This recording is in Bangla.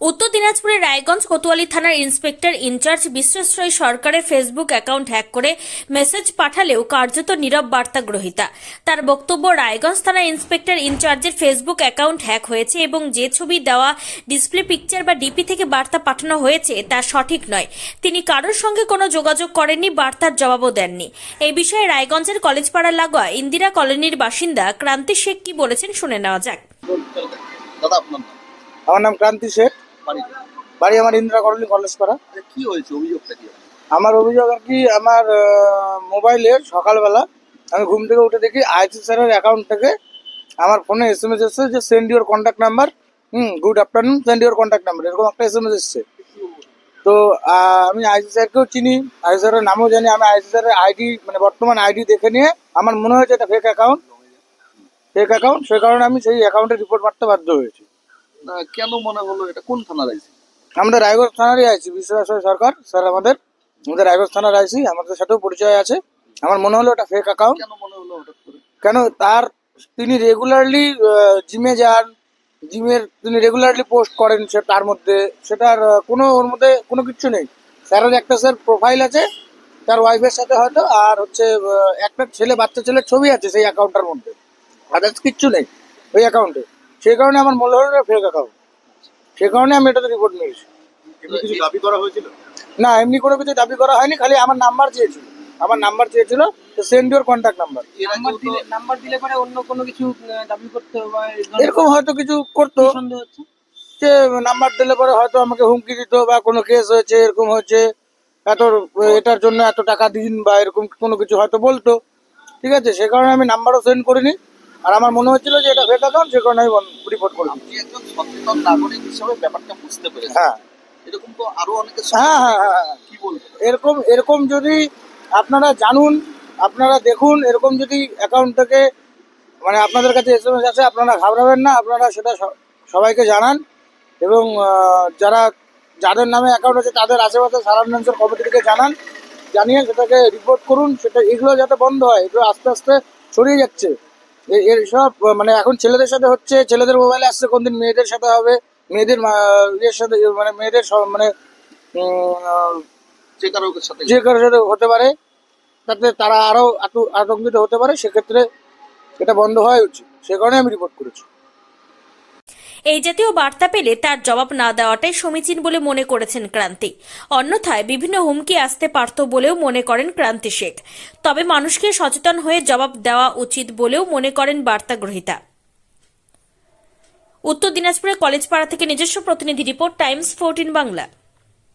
উত্তর দিনাজপুরের রায়গঞ্জ কোতোয়ালি থানার ইন্সপেক্টর ইনচার্জ বিশ্বেশ্বরী সরকারের ফেসবুক অ্যাকাউন্ট হ্যাক করে মেসেজ পাঠালেও কার্যত নীরব বার্তা গ্রহীতা তার বক্তব্য রায়গঞ্জ থানার ইন্সপেক্টর ইনচার্জের ফেসবুক অ্যাকাউন্ট হ্যাক হয়েছে এবং যে ছবি দেওয়া ডিসপ্লে পিকচার বা ডিপি থেকে বার্তা পাঠানো হয়েছে তা সঠিক নয়। তিনি কারোর সঙ্গে কোনো যোগাযোগ করেননি বার্তার জবাবও দেননি। এই বিষয়ে রায়গঞ্জের কলেজপাড়া লাগোয়া ইন্দিরা কলোনির বাসিন্দা ক্রান্তি শেখ কি বলেছেন শুনে নেওয়া যাক। দাদা আপনার আমার নাম ক্রান্তি শেখ। বাড়ি। আমার ইন্দিরা কলোনি কলেজ পাড়া। আচ্ছা, কি হয়েছে অভিযোগটা কি আমার অভিযোগ আর কি আমার মোবাইলে সকালবেলা আমি ঘুম থেকে উঠে দেখি আইসি স্যারের অ্যাকাউন্ট থেকে আমার ফোনে এস এম এস এসছে যে send your contact number hmm good afternoon send your contact number এরকম একটা এস এম এস এসছে। তো আমি আইসি স্যারকেও চিনি আইসি স্যারের নামও জানি আমি আইসি স্যারের আইডি মানে বর্তমান আইডি দেখে নিয়ে আমার মনে হয়েছে এটা ফেক অ্যাকাউন্ট ফেক অ্যাকাউন্ট সেই কারণে আমি সেই অ্যাকাউন্টে রিপোর্ট মারতে বাধ্য হয়েছি। কেন মনে হলো এটা? কোন থানার আইসি? আমাদের রায়গঞ্জ থানারই আইছি বিশ্বরাজ সরকার স্যার আমাদের। আমাদের রায়গঞ্জ থানার আইছি আমাদের সাথেও পরিচয় আছে। আমার মনে হলো এটা ফেক অ্যাকাউন্ট কেন মনে হলো হঠাৎ করে? কেন তার তিনি রেগুলারলি জিমে যান জিমের তিনি রেগুলারলি পোস্ট করেন সে তার মধ্যে। সেটার কোনো ওর মধ্যে কোনো কিছু নেই। স্যারের একটা স্যার প্রোফাইল আছে তার ওয়াইফের সাথে হয়তো আর হচ্ছে একটা ছেলে বাচ্চা ছেলের ছবি আছে সেই অ্যাকাউন্টটার মধ্যে। আদার্স কিচ্ছু নেই ওই অ্যাকাউন্টে সেই কারণে আমার মনে হলো ফেক অ্যাকাউন্ট সেই কারণে আমি এটাতে রিপোর্ট নিয়েছি কিছু দাবি করা হয়েছিল? না এমনি কোনো কিছু দাবি করা হয়নি খালি আমার নাম্বার চেয়েছিল। আমার নাম্বার চেয়েছিল তো send your contact number number দিলে নাম্বার পরে অন্য কোনো কিছু দাবি করতে হবে বা এরকম হয়তো কিছু করতো। সন্দেহ হচ্ছে? যে নাম্বার দিলে পরে হয়তো আমাকে হুমকি দিত বা কোনো কেস হয়েছে এরকম হচ্ছে এত এটার জন্য এত টাকা দিন বা এরকম কোনো কিছু হয়তো বলতো। ঠিক আছে সে কারণে আমি নাম্বারও সেন্ড করিনি। আর আমার মনে হচ্ছিল যে এটা ফেক অ্যাকাউন্ট সে কারণে আমি রিপোর্ট করি আপনি একজন সচেতন নাগরিক হিসেবে ব্যাপারটা বুঝতে পেরেছেন। হ্যাঁ। এরকম তো আরও অনেকের হ্যাঁ হ্যাঁ হ্যাঁ হ্যাঁ। কি বলবেন? এরকম এরকম যদি আপনারা জানুন আপনারা দেখুন এরকম যদি অ্যাকাউন্ট থেকে মানে আপনাদের কাছে এস এম এস আছে আপনারা ঘাবড়াবেন না আপনারা সেটা সবাইকে জানান। এবং যারা যাদের নামে অ্যাকাউন্ট আছে তাদের আশেপাশে সারাংশ কমিটিকে জানান জানিয়ে সেটাকে রিপোর্ট করুন সেটা এগুলো যাতে বন্ধ হয় এগুলো আস্তে আস্তে ছড়িয়ে যাচ্ছে। এর সব মানে এখন ছেলেদের সাথে হচ্ছে ছেলেদের মোবাইলে আসছে কোনদিন মেয়েদের সাথে হবে মেয়েদের ইয়ের সাথে মানে মেয়েদের সব- মানে যে কারোর সাথে। যে কারোর সাথে হতে পারে তাতে তারা আরও আত- আতঙ্কিত হতে পারে সেক্ষেত্রে এটা বন্ধ হওয়া উচিত। সে কারণে আমি রিপোর্ট করেছি। এই জাতীয় বার্তা পেলে তার জবাব না দেওয়াটাই সমীচীন বলে মনে করেছেন ক্রান্তি। অন্যথায় বিভিন্ন হুমকি আসতে পারত বলেও মনে করেন ক্রান্তি শেখ। তবে মানুষকে সচেতন হয়ে জবাব দেওয়া উচিত বলেও মনে করেন বার্তা গ্রহীতা উত্তর দিনাজপুরের কলেজপাড়া থেকে নিজস্ব প্রতিনিধি রিপোর্ট, টাইমস ফোরটিন বাংলা।